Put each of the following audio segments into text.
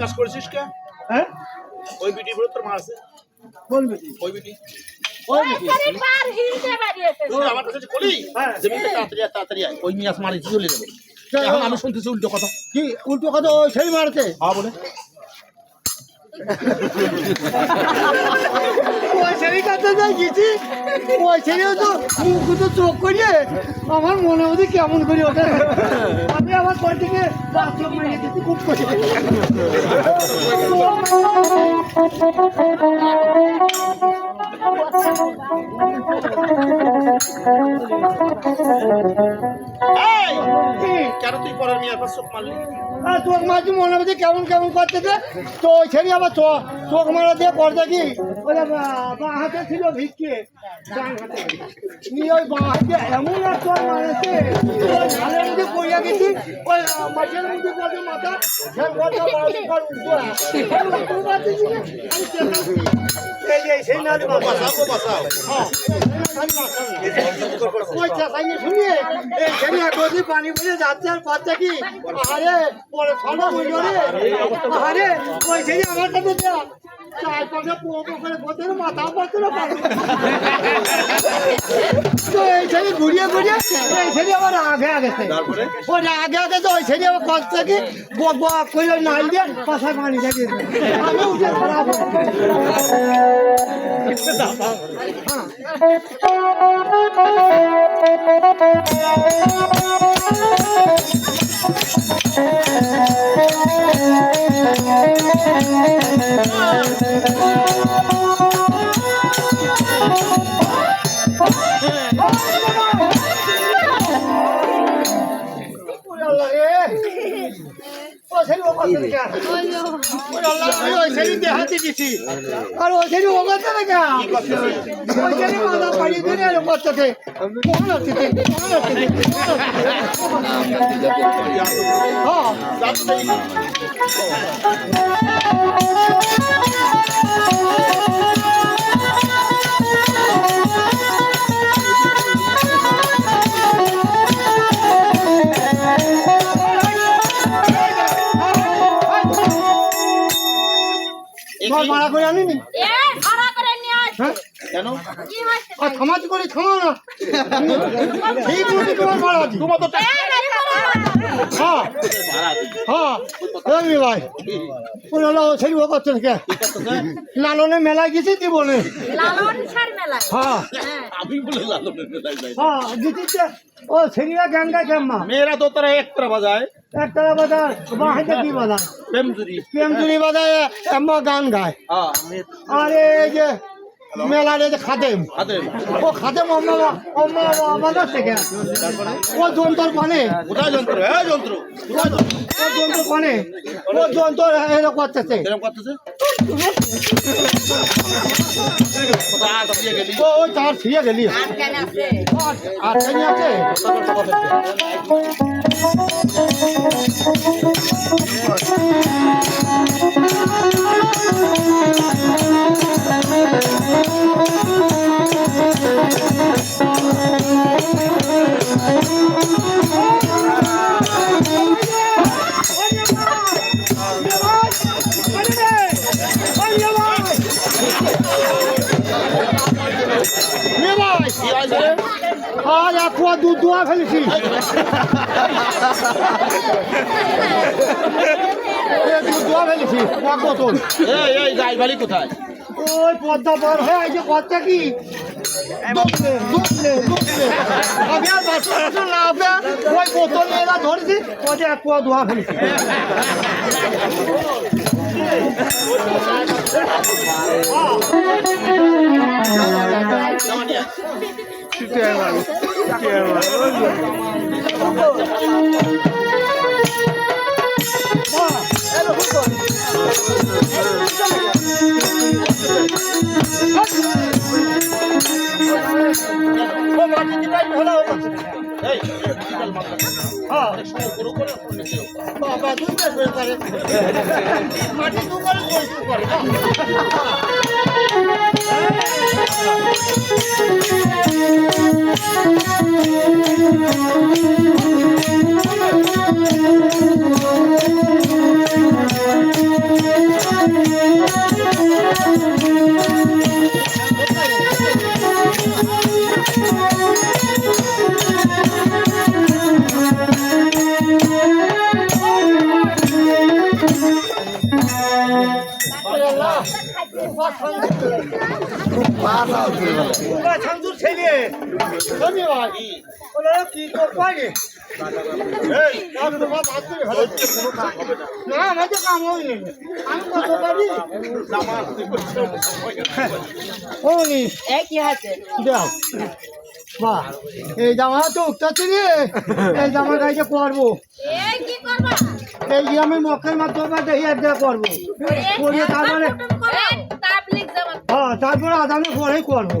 কাজ করেছিস কে? হ্যাঁ? ওই বিটি বলে তোর মারছে কোন বেটি? ওই বিটি। আমার কাছে হ্যাঁ। তাড়াতাড়ি তাড়াতাড়ি আয়। ওই মিয়াস মারি চলে যাবে। এখন আমি শুনতেছি উল্টো কথা। কি উল্টো কথা ওই সেই মারতে? হ্যাঁ বলে। ওই কাছে যাই গেছি। তো মুখ তো চোখ করিয়ে আমার মনে হচ্ছে কেমন করি ওঠে আমি আমার মেরে দিচ্ছি খুব করে? কেন তুই পরের মিয়ার পাশ চোখ মারলি? আর মাঝে মনে হচ্ছে কেমন কেমন করতেছে তো ওই ছেড়ে আবার চোখ চোখ মারা দিয়ে পড়তে কি? ওই বাঁ হাতে ছিল ভিক্ষে নিয়ে ওই বাঁ হাতে এমন পড়ে মাথা এই যে সেই নাচ বাঁচাও বাঁচাও ওই চেঁচাইনি শুনিয়ে? এই ছেলে একদি পানি বুঝে যাচ্ছে আর বাচ্চা কি? আরে পরে ছড়া বুঝলো রে। আরে ওই সেই আমার কাছে চার পাঁচটা পো পো করে গোতের মাথা পাচ্ছে না ছেলে ঘুরিয়ে ঘুরিয়ে এই আবার আগে আগেছে তারপরে? ওই আগে আগে তো ওই ছেলে আবার কষ্ট থেকে বক বক করে নাল দিয়ে পাশায় পানি থাকে আমি উঠে খারাপ আর। ওই ছেলে ও করতে না কেন? ওই ছেলে মাথা পাড়ি দিয়ে আর করতেছে কোন আছে কোন আছে হ্যাঁ। তোমার মারা করে আনিনি? হ্যাঁ? সমাজ করে থামো না। সেই তোমার মারা তোমার তো হ্যাঁ ভাড়া। হ্যাঁ রবি ভাই হলো সেই ও করতে থাকে লালনে মেলায় গেছি জীবনে হ্যাঁ। আমি বলে লালনের মেলায় যাই। হ্যাঁ গেছি ও সেরিয়া গান গায় কেম্মা মেয়েরা তো তারা একটা বাজায়। একটা বাজার বাহাইতে কি বাজার প্রেম জুড়ি প্রেম চুরি বাজায় এম্মা গান গায়। হ্যাঁ আর এই যে মেলার এই যে খাদেম। ও খাদেম আমাদের থেকে। ও যন্ত্র পানে। কোথায় যন্ত্র? হ্যাঁ যন্ত্র। ও যন্ত্র পানে। ও যন্ত্র এরকম করতেছে। ও ওই তার ছিঁড়ে গেলি। আর আছে? নে ভাই কি হয়েছে রে? আর এক কুয়া দুধ দোয়া ফেলেছি দুধ দোয়া ফেলেছি এক এই কোথায় ওই পদ্মা পার হয়ে যে কচ্ছা কি দুধলে দুধলে দুধলে আমি আর বাচ্চা বাচ্চা না হবে ওই বোতল এরা ধরেছি ওই এক কুয়া দোয়া ফেলেছি ও মাটি দু করে করে? শামসুর ছেলে কি হাত ভালো না আমাদের কাম হয়নি আমি কত পারি ওনি এ কি আছে দাও বাহ। এই জামা তো উঠতেছি রে। এই জামা গাইতে করব? এই গ্রামের মক্কের মাধ্যমে দেখি একটা করব করিয়ে তারপরে হ্যাঁ তারপরে আদানে পরেই করব?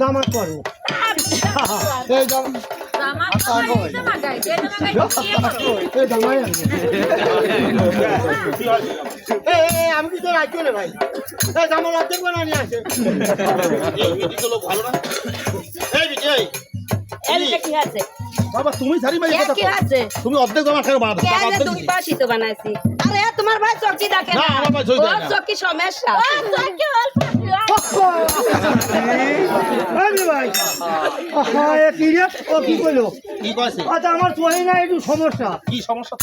জামা করব এই জামা গাই কি করব এই জামাই আনবে। এই, এই, এই, আমি কিছু রাখছি রে ভাই? জামা অর্ধেক লোক ভালো না? এই আছে? বাবা তুমি কথা আছে? তুমি অর্ধেক জমা খেয়ে দুই পাশই তো বানাইছি। আরে তোমার ভাই চকি দেখে না, আমার ভাই চকি ওর দেখে না। চকি সমস্যা। ও চকি অল্প এই ভাই আহা, এ ও কি করল? কি কইছে? আচ্ছা আমার চলে না একটু সমস্যা। কি সমস্যা?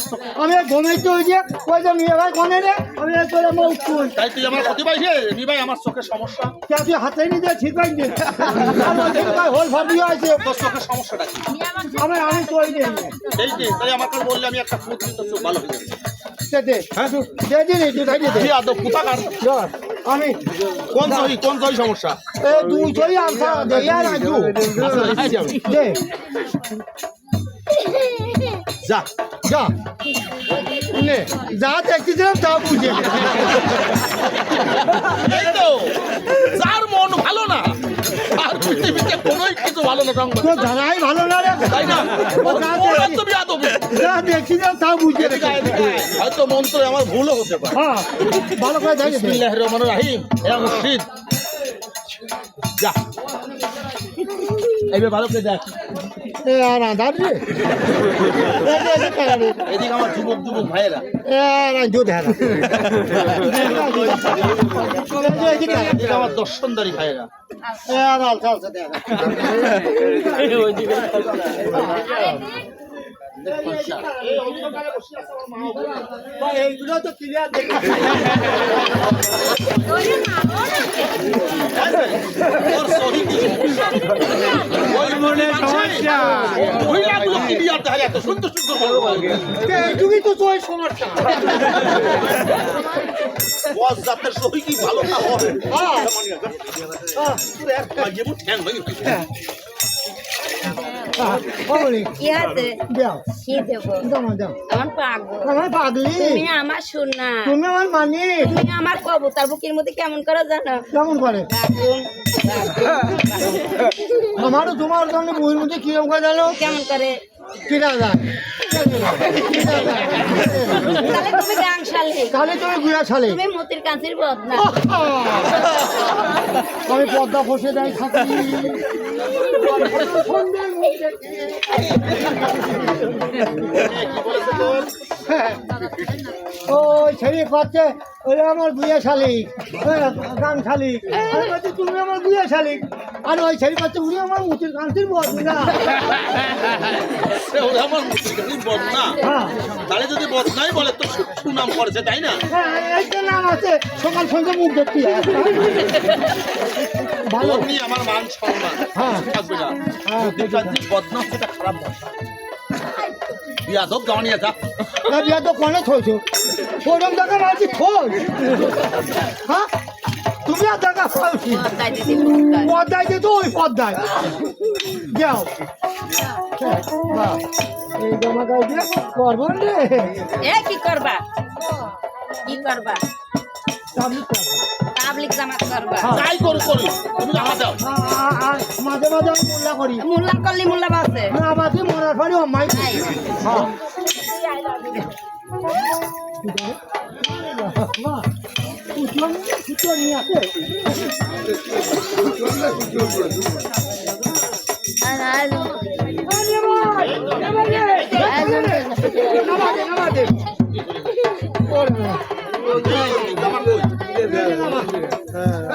আমি ঘুমাইতে ওই যে মেয়ে ভাই ঘনে রে? আমি এই তোর আমার তাই তুই আমার ক্ষতি পাইছে? নি ভাই আমার চোখের সমস্যা? কে তুই হাতে নিয়ে ঠিক পাই দে হোল আছে। তোর সমস্যাটা কি? আমি আমি তোই দে এই যে তাই আমার কাছে বললে আমি একটা ফুট দিই ভালো হয়ে যাবে। দে দে। হ্যাঁ দে দে দে আমি। কোন সহি কোন সহি সমস্যা? এই দুই ছড়ি আনসা দে ইয়ার আজু আচ্ছা, দে। যা। যা। নে যা দেখতেছিলাম তা বুঝে যার মন ভালো না। পৃথিবীতে কোনোই কিছু ভালো না রঙ তো জানাই ভালো না রে তাই না? ও যা তা বুঝে। এদিকে হয়তো মন্ত্রে আমার ভুলও হতে পারে। হ্যাঁ ভালো করে দেখে। বিসমিল্লাহির রহমানির রহিম। হে মুর্শিদ। যা। এইবার ভালো করে দেখ। দর্শনদারি ভাইয়েরা। এইগুলো তো ক্লিয়ার দেখা। এত সুন্দর সুন্দর এইটুকুই তো তোর সমস্যা বস জাতের সহি কি ভালো না হয়। হ্যাঁ হ্যাঁ যেমন ঠ্যাং আমার পাগল। আমার তুমি আমার সোনা। তুমি আমার মানিক তুমি আমার কবুতর। বুকের মধ্যে কেমন করে জানো? কেমন করে? আমারও তোমার জন্য বইয়ের মধ্যে কিরম করে জানো? কেমন করে? তাহলে তুমি গান শালে। তাহলে তুমি গুড়া ছালে তুমি মতির কাঁচির বদনা আমি পদ্মা ফসে দেয় থাকি। ওই ছেড়ে পাচ্ছে ওই আমার বুয়া শালিক। গান শালিক। তুমি আমার বুয়া শালিক। আর ওই ছেড়ে পাচ্ছে উনি আমার মুতির কান্তির বদ না ওরা আমার মুসলিম বদনা হ্যাঁ। তাহলে যদি বদনাই বলে তো সুনাম করেছে তাই না? হ্যাঁ, তো নাম আছে সকাল সন্ধ্যে মুখ দেখতে হয়। ভালো। আমার মান সম্মান। হ্যাঁ। থাকবে না? হ্যাঁ, মুদিকান্তি বদনাম সেটা খারাপ ভাষা বিয়াদব গাওয়ানিয়া যা না বিয়া তো কনে থইছো। ওরম জায়গা মাঝি থই। হ্যাঁ? তুমি আর দিদি বদনাই। পদ্মায় যেত ওই পদ্মায়। যাও। এই জামা গায়ে দিয়ে করব রে। এ কি করবা? কি করবা? তাবলিগ করব। জামাত করবা। যাই করু করি তুমি টাকা দাও। মাঝে মাঝে আমি মোল্লা করি। মুল্লা করলি মুল্লা বাসে। না বাকি মরার পরে মাই হ্যাঁ। নামাজে নামাজে হ্যাঁ